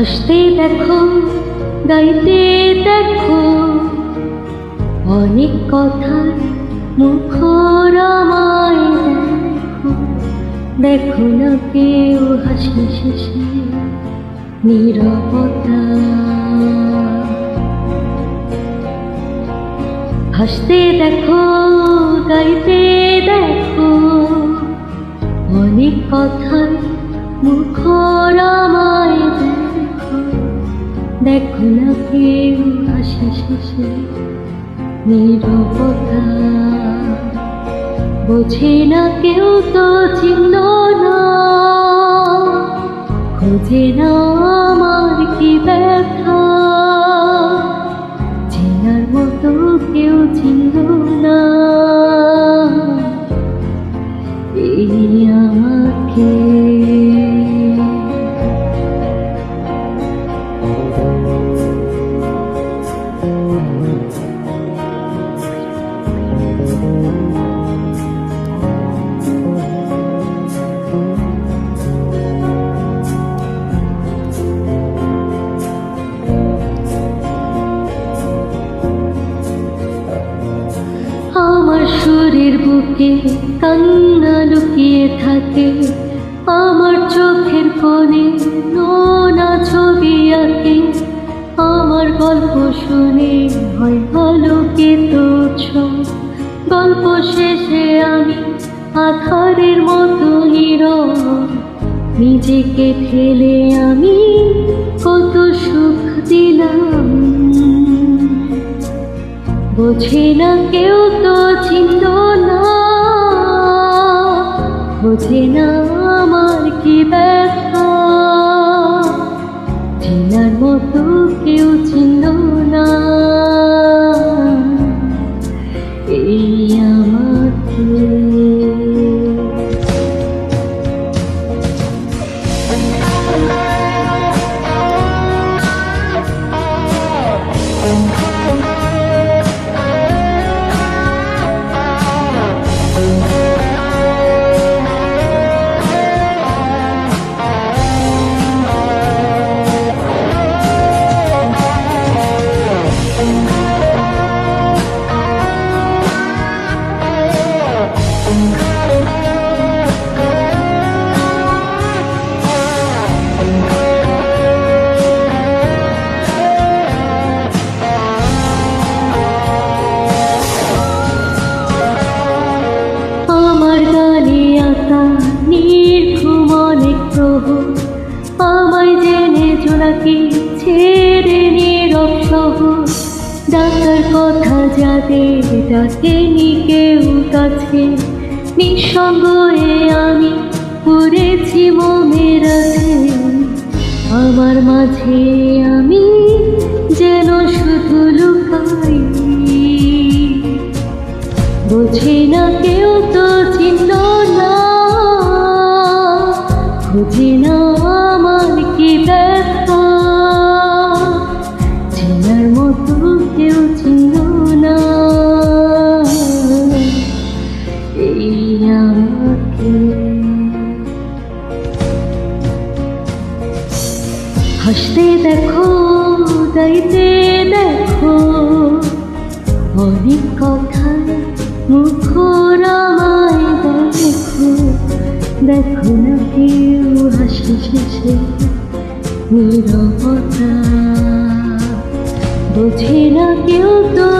হাসতে দেখো, গাইতে দেখো। অনেক কথার মুখরমায় দেখো। দেখো না কেউ হাসি শেষে নীরবতা। হাসতে দেখো, গাইতে কেউ হাসি শেষে, নিরবতা। বোঝে না কেউ তো চিনল না, খোঁজে না আমার কি ব্যথা। চেনার মতো কেউ চিনল বুকে কান্না লুকিয়ে থাকে। আমার চোখের কোণে নোনা ছবি আঁকে। আমার গল্প শুনে হয় আলোকে তো গল্প শেষে আমি আধারের মতো নীরব নিজেকে ফেলে আমি কত সুখ দিলাম। বোঝে না কেউ বোঝে না আমার কি ব্যথা? চেনার মতো কেউ চিনল ছেড়ে নীরব সহ ডাকার কথা যাদের ডাকেনি কেউ কাছে। নিঃসঙ্গ আমি পড়েছি মোমের আমার মাঝে আমি যেন শুধু লুকাই। বোঝে না কেউ তো চিনল না খুঁজে না এই আমাকে হাসতে দেখো গাইতে দেখো অনেক কথা মুখরামায় দেখো দেখো না কেউ হাসি শেষে নীরবতা বোঝে না কেউ তো